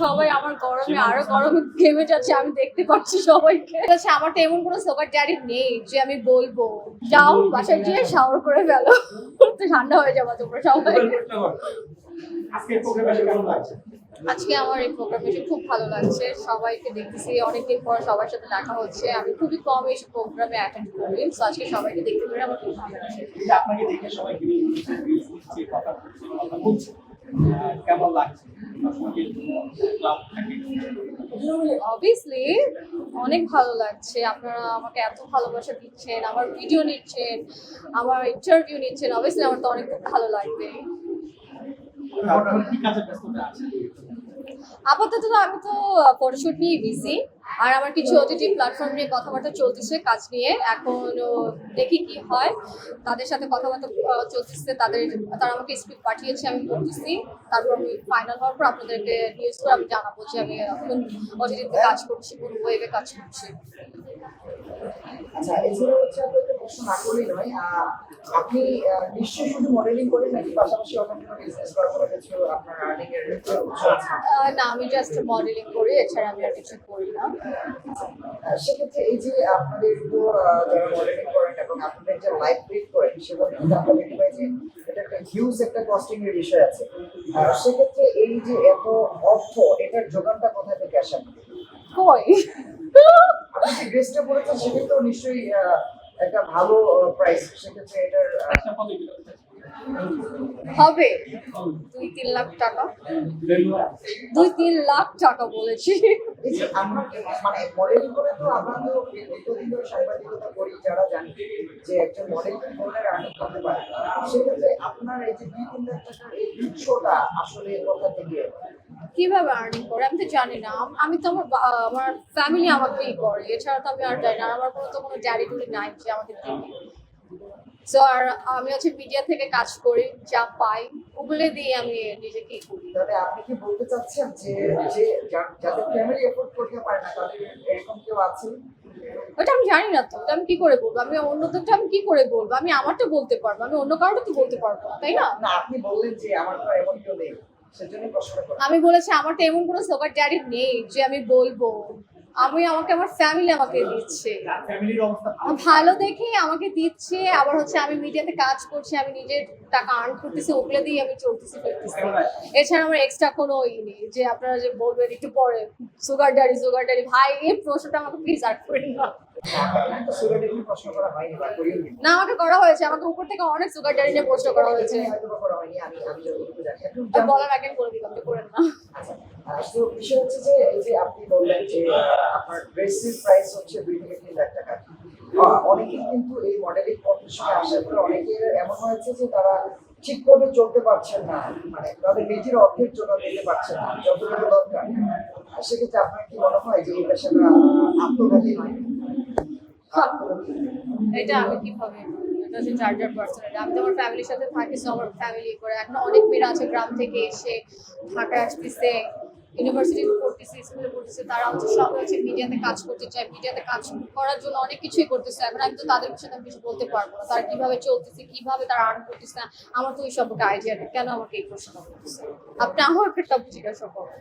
সবাই আমার গরমে আরও গরমে ঘেমে যাচ্ছে আমি দেখতে পাচ্ছি সবাইকে। আচ্ছা আমার তো এমন কোনো সোকার ড্যাডি নেই যে আমি বলব যাও বাসায় গিয়ে শাওয়ার করে ফেলো। তো ঠান্ডা হয়ে যাব তোমরা সবাই। আজকে আমার এই প্রোগ্রামে এসে খুব ভালো লাগছে। সবাইকে দেখতেছি অনেকদিন পর সবার সাথে দেখা হচ্ছে। আমি খুবই কম এই প্রোগ্রামে অ্যাটেন্ড করি তো আজকে সবাইকে দেখতে পেরে আমার খুব ভালো লাগছে। আপনাকে দেখে সবাই কথা বলছে কেমন লাগছে? অবভিয়াসলি অনেক ভালো লাগছে। আপনারা আমাকে এত ভালোবাসা দিচ্ছেন, আমার ভিডিও নিচ্ছেন, আমার ইন্টারভিউ নিচ্ছেন। অবভিয়াসলি আমার তো অনেক খুব ভালো লাগবে বর্তমানে কি কাজে ব্যস্ততা আছে আপাতত আমি তো ফটোশুট নিয়ে বিজি আর আমার কিছু ওটিটি প্ল্যাটফর্ম নিয়ে কথাবার্তা চলতেছে, কাজ নিয়ে। এখন দেখি কি হয়। তাদের সাথে কথাবার্তা চলতেছে, তাদের, তারা আমাকে স্ক্রিপ্ট পাঠিয়েছে, আমি পড়তেছি তারপর আমি ফাইনাল হওয়ার পর আপনাদেরকে নিউজ করে আমি জানাব যে আমি এখন ওটিটিতে কাজ করছি কোন ওয়েবে কাজ করছি। আচ্ছা প্রশ্ন না করলেই নয়। আপনি নিশ্চয়ই শুধু মডেলিং করেন নাকি পাশাপাশি অন্য কোনো বিজনেস করার কোনো কিছু আপনার আর্নিং এর না আমি জাস্ট মডেলিং করি এছাড়া আমি আর কিছু করি না। সেক্ষেত্রে এই যে আপনাদের তো যারা মডেলিং করেন এবং আপনাদের যে লাইফ লিড করেন সেখানে কিন্তু আমরা দেখতে পাই যে এটা একটা হিউজ একটা কস্টিং এর বিষয় আছে। সেক্ষেত্রে এই যে এত অর্থ এটার যোগানটা কোথা থেকে আসে? কই? আপনি ড্রেসটা পরেছেন তো নিশ্চয়ই একটা ভালো প্রাইস সেক্ষেত্রে এটার একটা কত দিতে হবে? দুই তিন লাখ টাকা? দুই তিন লাখ টাকা বলেছি। মানে মডেলিং করে তো আমরা তো দীর্ঘদিন ধরে সাংবাদিকতা করি যারা জানি যে একজন মডেল কি ধরনের আর্নিং করতে পারে। সেক্ষেত্রে আপনার এই যে দুই তিন লাখ টাকার এই উৎসটা আসলে কোথা থেকে? কীভাবে আর্নিং করে? আমি তো জানি না। আমি তো আমার আমার ফ্যামিলি আমাকেই করে। এছাড়া তো আমি আর জানি না। আমার কোনো তো কোনো ড্যাডি টুডি নাই যে আমাকে দিবে সো আর আমি হচ্ছে মিডিয়া থেকে কাজ করি যা পাই ওগুলো দিয়ে আমি নিজেকে করি। তাহলে আপনি কি বলতে চাচ্ছেন যে যে যাদের ফ্যামিলি এফোর্ড করতে পারে না তাদের এরকম কেউ আছে ওটা আমি জানি না তো। আমি কি করে বলব? আমি অন্যদেরটা আমি কি করে বলব? আমি আমারটা বলতে পারব। আমি অন্য কারোটা তো বলতে পারব তাই না? না আপনি বললেন যে আমার তো এমন কেউ নেই। আমি বলেছি আমার তো এমন কোনো সোকার ড্যাডি নেই যে আমি বলব। আমি আমাকে আমার ফ্যামিলি আমাকে দিচ্ছে। ভালো? দেখে আমাকে দিচ্ছে আবার হচ্ছে আমি মিডিয়াতে কাজ করছি আমি নিজের টাকা আর্ন করতেছি ওগুলো দিয়ে আমি চলতেছি ফিরতেছি। এছাড়া আমার এক্সট্রা কোনো ই নেই যে আপনারা যে বলবেন একটু পরে সুগার ড্যাডি সুগার ড্যাডি ভাই এই প্রশ্নটা আমাকে প্লিজ আর করেন না। করা নি। আমাকে করা হয়েছে আমাকে উপর থেকে অনেক সুগার ড্যাডি নিয়ে প্রশ্ন করা হয়েছে করা বলার আগে বলে দিলাম যে করেন না আপনি বললেন যে আপনার ড্রেসের প্রাইস তিন লাখ টাকা আহ, অনেকেই কিন্তু এই মডেলিং প্রফেশনে আসার পরে অনেকের এমন হয়েছে যে তারা ঠিকভাবে চলতে পারছেন না মানে তাদের নিজের অর্থের জন্য দিতে পারছেন না যতটুকু দরকার সেক্ষেত্রে আপনার কি মনে হয় যে এই পেশাটা আত্মঘাতী আত্মঘাতী এটা আমি কীভাবে পার্সোনাল আমি তো আমার ফ্যামিলির সাথে আমার ফ্যামিলি করে। এখন অনেক মেয়েরা আছে গ্রাম থেকে এসে পড়তেছে স্কুলে পড়তেছে, তারা হচ্ছে মিডিয়াতে কাজ করতে চায় মিডিয়াতে কাজ করার জন্য অনেক কিছুই করতেছে। এখন আমি তো তাদের কিছু বলতে পারব না। তারা কীভাবে চলতেছে, কীভাবে তারা আর্ন করতেছে, আমার তো ওই সম্পর্কে আইডিয়া নেই। কেন আমাকে এই প্রশ্ন করতেছে? আপনি আমার একটা জিজ্ঞাসা করুন।